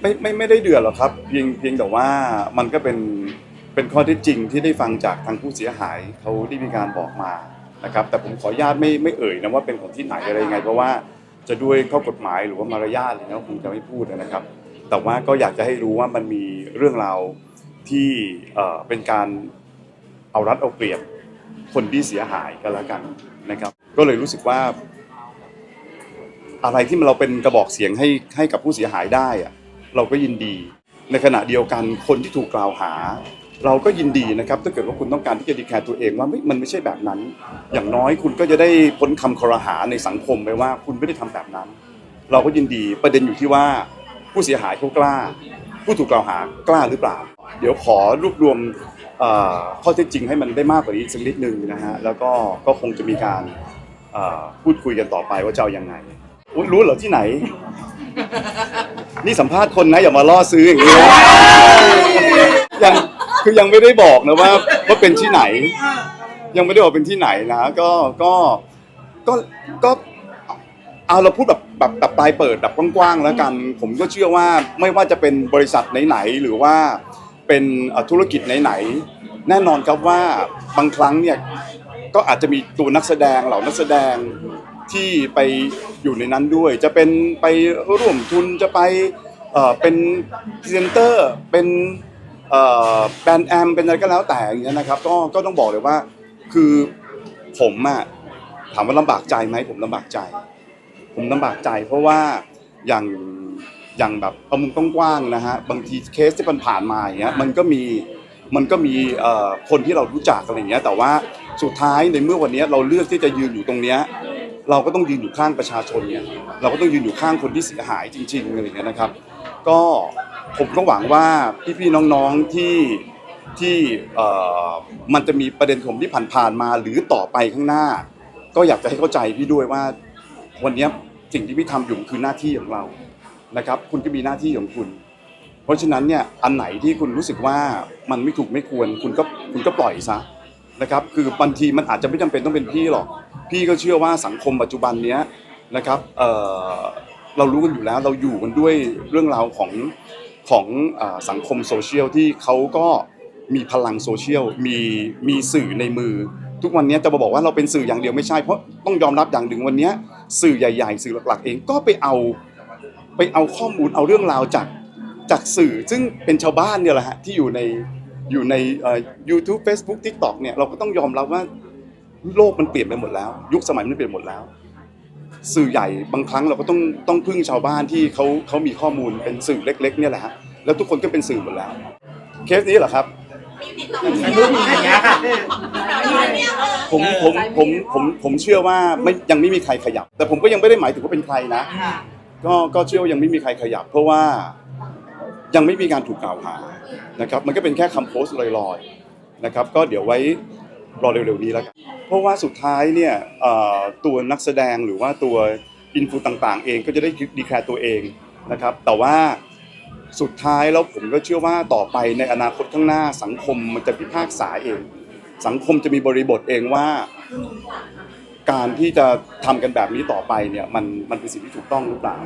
ไม่ไม่ไม่ได้เดือดหรอกครับ เพียงเพียงแต่ว่ามันก็เป็นเป็นข้อเท็จจริงที่ได้ฟังจากทางผู้เสียหายเขาได้มีการบอกมานะครับ แต่ผมขออนุญาตไม่ไม่เอ่ยนะว่าเป็นของที่ไหนอะไรยังไง เพราะว่าจะด้วยข้อกฎหมายหรือว่ามารยาทอะไรเงี้ยคงจะไม่พูดนะครับ แต่ว่าก็อยากจะให้รู้ว่ามันมีเรื่องราวที่เอ่อเป็นการเอารัดเอาเปรียบคนที่เสียหายกันแล้วกันนะครับ ก็เลยรู้สึกว่า อะไรที่เราเป็นกระบอกเสียงให้ให้กับผู้เสียหายได้อะ เราก็ยินดี ในขณะเดียวกันคนที่ถูกกล่าวหา เราก็ยินดีนะครับถ้าเกิดว่าคุณต้องการที่จะดีแคร์ตัวเองว่ามันไม่ใช่แบบนั้น อย่างน้อยคุณก็จะได้พ้นคำคอรหาในสังคมไปว่า คุณไม่ได้ทำแบบนั้น เราก็ยินดีประเด็นอยู่ที่ว่าผู้เสียหายเขากล้า ผู้ถูกกล่าวหากล้าหรือเปล่า เดี๋ยวขอรวบรวมข้อเท็จจริงให้มันได้มากกว่านี้สักนิดนึงนะฮะแล้วก็ก็คงจะมีการพูดคุยกันต่อไปว่าจะเอายังไงรู้เหรอที่ไหน นี่สัมภาษณ์คนนะอย่ามาล่อซื้ออย่างนี้นะยังคือยังไม่ได้บอกนะว่าว่าเป็นที่ไหน ยังไม่ได้บอกเป็นที่ไหนนะก็ก็ก็ก็เอาเราพูดแบบแบบแบบปลายเปิดแบบกว้างๆแล้วกัน ผมก็เชื่อว่าไม่ว่าจะเป็นบริษัทไหนๆหรือว่าเป็นเอ่อธุรกิจไหนๆแน่นอนครับว่าบางครั้งเนี่ยก็อาจจะมีตัวนักแสดงเหล่านักแสดง ที่ไปอยู่ในนั้นด้วย จะเป็นไปร่วมทุนจะไปเอ่อเป็นพรีเซนเตอร์เป็นเอ่อแบรนด์แอมเป็นอะไรก็แล้วแต่อย่างเงี้ยนะครับก็ก็ต้องบอกเลยว่าคือผมอะถามว่าลำบากใจไหมผมลำบากใจ ผมลำบากใจ เพราะว่าอย่างอย่างแบบเอามุมกว้างๆนะฮะบางทีเคสที่มันผ่านมาอย่างเงี้ยมันก็มีมันก็มีเอ่อคนที่เรารู้จักอะไรอย่างเงี้ยแต่ว่าสุดท้ายในเมื่อวันเนี้ยเราเลือกที่จะยืนอยู่ตรงเนี้ย เราก็ต้องยืนอยู่ข้างประชาชนเนี่ยเราก็ต้องยืนอยู่ข้างคนที่เสียหายจริงๆอะไรอย่างเงี้ยนะครับ ก็ผมก็หวังว่าพี่ๆน้องๆที่ที่มันจะมีประเด็นผมที่ผ่านๆมาหรือต่อไปข้างหน้า ก็อยากจะให้เข้าใจพี่ด้วยว่าวันนี้สิ่งที่พี่ทำอยู่คือหน้าที่ของเรานะครับ คุณก็มีหน้าที่ของคุณ เพราะฉะนั้นเนี่ยอันไหนที่คุณรู้สึกว่ามันไม่ถูกไม่ควร คุณก็คุณก็ปล่อยซะ นะครับคือบางทีมันอาจจะไม่จำเป็นต้องเป็นพี่หรอก พี่ก็เชื่อว่าสังคมปัจจุบันเนี้ยนะครับเอ่อเรารู้กันอยู่แล้วเราอยู่กันด้วยเรื่องราวของของเออสังคมโซเชียลที่เขาก็มีพลังโซเชียลมีมีสื่อในมือ ทุกวันนี้จะมาบอกว่าเราเป็นสื่ออย่างเดียวไม่ใช่เพราะต้องยอมรับอย่างหนึ่งวันนี้สื่อใหญ่ ๆ สื่อหลักๆ เองก็ไปเอา ไปเอาข้อมูลเอาเรื่องราวจากจากสื่อซึ่งเป็นชาวบ้านเนี่ยแหละฮะที่อยู่ใน อยู่ในเอ่อ YouTube Facebook TikTok เนี่ยเราก็ต้องยอมรับว่าโลกมันเปลี่ยนไปหมดแล้ว ยุคสมัยมันเปลี่ยนหมดแล้ว สื่อใหญ่บางครั้งเราก็ต้องต้องพึ่งชาวบ้านที่เขาเขามีข้อมูลเป็นสื่อเล็ก ๆ เนี่ยแหละฮะแล้วทุกคนก็เป็นสื่อหมดแล้ว เคสนี้เหรอครับเป็นรูปอย่างเงี้ยค่ะผมผมผมผมผมเชื่อว่าไม่ยังไม่มีใครขยับ แต่ผมก็ยังไม่ได้หมายถึงว่าเป็นใครนะ ก็ก็เชื่อว่ายังไม่มีใครขยับ เพราะว่า ยังไม่มีการถูกกล่าวหานะครับมันก็เป็นแค่คำโพสต์ลอยๆนะครับก็เดี๋ยวไว้รอเร็วๆนี้แล้วกันเพราะว่าสุดท้ายเนี่ยเอ่อตัวนักแสดงหรือว่าตัวอินฟูต่างๆ เองก็จะได้ดีแคร์ตัวเองนะครับแต่ว่าสุดท้ายแล้วผมก็เชื่อว่าต่อไปในอนาคตข้างหน้าสังคมมันจะพิพากษาเอง สังคมจะมีบริบทเองว่า การที่จะทำกันแบบนี้ต่อไปเนี่ยมันมันเป็นสิ่งที่ถูกต้องหรือเปล่า